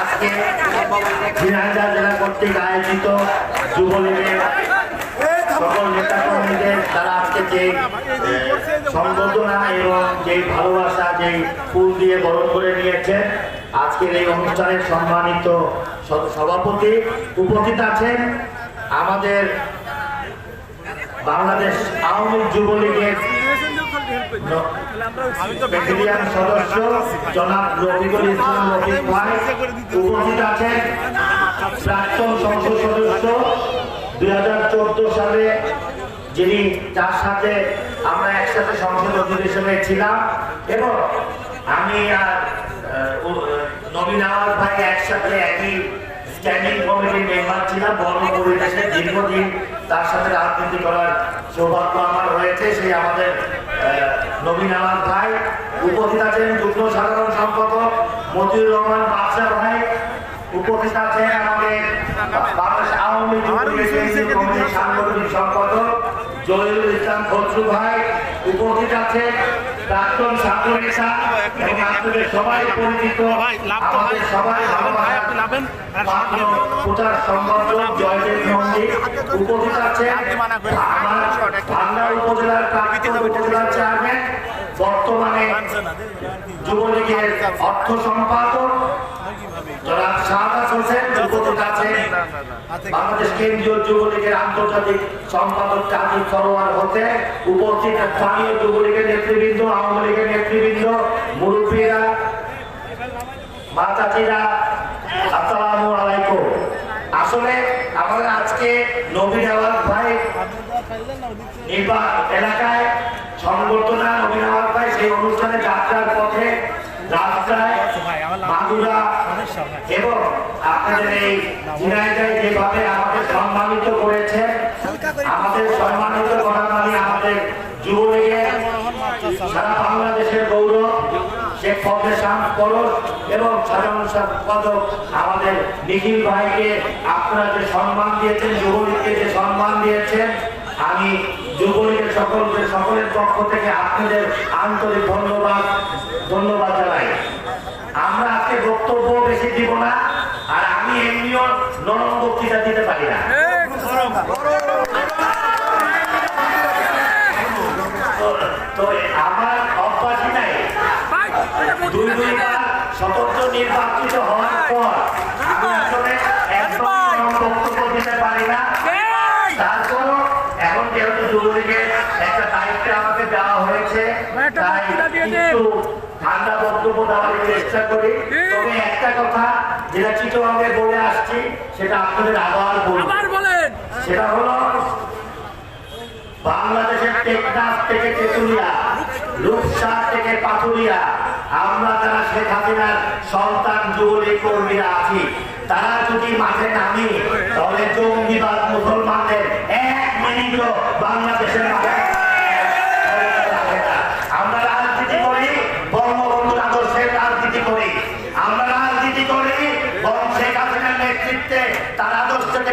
আজকে জেলা কর্তৃক যুবলীগের সকল তারা আজকে যে এ, সংবর্ধনা এবং ভালোবাসা ফুল দিয়ে বরণ করে নিয়েছেন আজকের এই সম্মানিত সভাপতি উপস্থিত আছেন আমাদের বাংলাদেশ আওয়ামী যুবলীগের সদস্য জনাব রফিকুল ইসলাম রফিক ভাই উপস্থিত আছেন। প্রাক্তন সংসদ সদস্য দুই হাজার চোদ্দ সালে যিনি সাথে আমরা একসাথে সংসদ অধিবেশনে ছিলাম এবং আমি আর নবীন আওয়াজ ভাই একসাথে একই স্ট্যান্ডিং কমিটির মেম্বার ছিলাম। বর্ণ পরিবেশে দীর্ঘদিন তার সাথে রাজনীতি করার সৌভাগ্য আমার হয়েছে সেই আমাদের নবীন আওয়াজ ভাই উপস্থিত আছেন যুগ্ম সাধারণ সম্পাদক মতিউর রহমান বাদশাহ ভাই উপস্থিত আছেন আমাদের বাংলাদেশ আওয়ামী লীগ যুবলীগের কেন্দ্রীয় কমিটির সাংগঠনিক সম্পাদক জহিরুল ইসলাম খসরু ভাই উপস্থিত আছেন প্রাক্তন ছাত্র নেতা এবং আপনাদের সবাই পরিচিত আমাদের সবাই প্রচার সংগঠন জয়দেব মন্দির উপস্থিত আছেন আমার অর্থ সম্পাদক। জনাব শাহাদাত হোসেন উপস্থিত আছেন বাংলাদেশ কেন্দ্রীয় যুবলীগের আন্তর্জাতিক সম্পাদক কাজী সরোয়ার হোসেন, উপস্থিত স্থানীয় যুবলীগের নেতৃবৃন্দ, আওয়ামী লীগের নেতৃবৃন্দ, মুরব্বীরা মাতাজিরা আসসালামু আলাইকুম। আসলে আমাদের আজকে নবীন আওয়াজ ভাই এলাকায় সংবর্ধনা, নবীন আওয়াজ ভাই সেই অনুষ্ঠানে আপনাদের এই ঝিনাইদায় যেভাবে আমাদের সম্মানিত করেছে আমাদের সম্মানিত করা মানে আমাদের যুবলীগের সারা বাংলাদেশের গৌরব শেখ ফাউন্ডেশন পরশ এবং সাধারণ সম্পাদক আমাদের নিখিল ভাইকে আপনারা যে সম্মান দিয়েছেন যুবলীগকে যে সম্মান দিয়েছেন আমি যুবলীগের সকলকে সকলের পক্ষ থেকে আপনাদের আন্তরিক ধন্যবাদ ধন্যবাদ জানাই। আমরা আজকে বক্তব্য বেশি দিব না আর আমি এমনিও নরম বক্তৃতা দিতে পারি না। তো- আমার অভ্যাসই নাই। দুই দুইবার স্বতন্ত্র নির্বাচিত হওয়ার পর আমি আসলে একদম বক্তব্য দিতে পারি না। তারপরও এখন যেহেতু একটা দায়িত্ব চেষ্টা করি। তবে একটা কথা যেটা চিটবাঙ্গে বলে আসছি সেটা আপনাদের আবার বলেন। সেটা হলো বাংলাদেশের টেকনাফ থেকে তেতুলিয়া থেকে পাথুরিয়া আমরা যারা শেখ হাসিনার সন্তান যুবলীগ কর্মীরা আছি তারা যদি মাঠে নামি তাহলে জঙ্গিবাদ মুসলমানদের এক মিনিটও বাংলাদেশের মাঠে রাখে না। আমরা রাজনীতি করি বঙ্গবন্ধুর আদর্শের রাজনীতি করি আমরা রাজনীতি করি বরং শেখ হাসিনার নেতৃত্বে তার আদর্শকে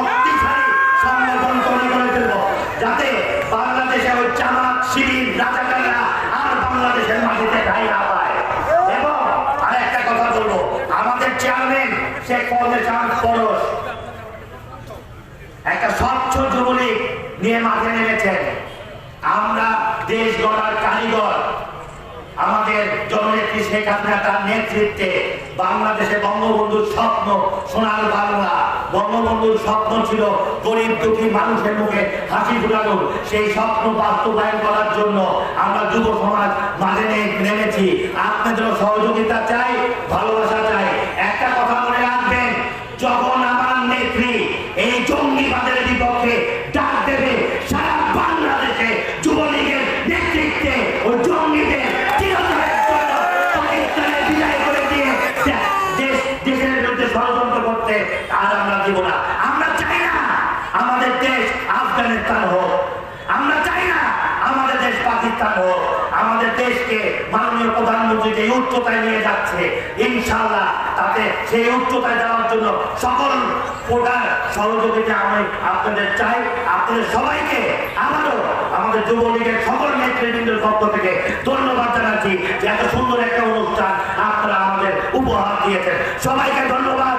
চেয়ারম্যান শেখ ফাউন্ডেশন পরশ একটা স্বচ্ছ যুবলীগ নিয়ে মাঠে নেমেছেন আমরা দেশ গড়ার কারিগর। আমাদের জননেত্রী শেখ হাসিনা তার নেতৃত্বে বাংলাদেশে বঙ্গবন্ধুর স্বপ্ন, সোনার বাংলা। বঙ্গবন্ধুর স্বপ্ন ছিল গরিব দুঃখী মানুষের মুখে হাসি ফুটানো। সেই স্বপ্ন বাস্তবায়ন করার জন্য আমরা যুব সমাজ মাঝে নেমেছি। আপনাদেরও সহযোগিতা চাই। জঙ্গিবাদের বিপক্ষে ডাক দেবে সারা বাংলাদেশে যুবলীগের নেতৃত্বে ও জঙ্গিদের আর আমরা দিব না। আমরা চাই না আমাদের দেশ আফগানিস্তান হোক। আমরা চাই না আমাদের দেশ পাকিস্তান হোক। আমরা মাননীয় প্রধানমন্ত্রী যে উচ্চতায় নিয়ে যাচ্ছে, ইনশাআল্লাহ তাতে সেই উচ্চতায় যাওয়ার জন্য সকল প্রকার সহযোগিতা আমি আপনাদের চাই। আপনাদের সবাইকে আবারও আমাদের যুবলীগের সকল নেতৃবৃন্দের পক্ষ থেকে ধন্যবাদ জানাচ্ছি যে এত সুন্দর একটা অনুষ্ঠান আপনারা আমাদের উপহার দিয়েছেন। সবাইকে ধন্যবাদ।